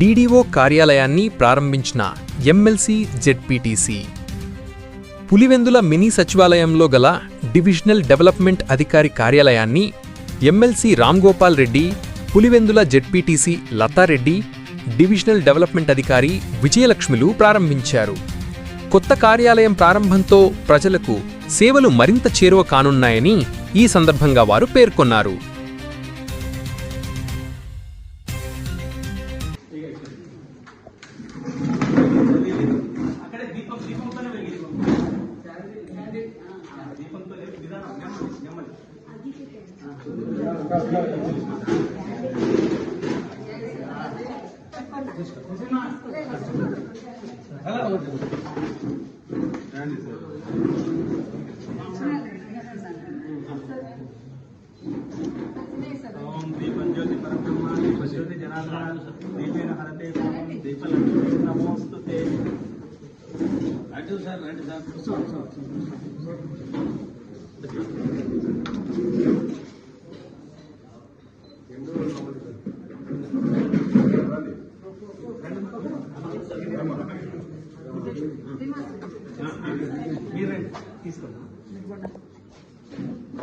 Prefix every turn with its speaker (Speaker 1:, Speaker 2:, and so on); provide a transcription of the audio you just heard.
Speaker 1: DDO కార్యాలయాన్ని ప్రారంభించిన MLC ZPTC. Pulivendula mini సచివాలయంలో గల డివిజనల్ డెవలప్మెంట్ అధికారి కార్యాలయాన్ని MLC Ramgopal Reddy Pulivendula ZPTC Latha Reddy divisional development అధికారి విజయలక్ష్మిలు ప్రారంభించారు. కొత్త కార్యాలయం ప్రారంభంతో ప్రజలకు సేవలు మరింత చేరువ కానున్నాయని ఈ సందర్భంగా వారు పేర్కొన్నారు.
Speaker 2: అక్కడే దీపం దీపంతోనే వెలిగించు దీపంతో లేదు నిదానం నెమ్మది నెమ్మది హలో జనార్దన దీపేన హరతే ఓం దీపలక్ష్మి నమోస్తుతే అటు సార్ రండి సార్ మీరు రండి తీసుకోండి.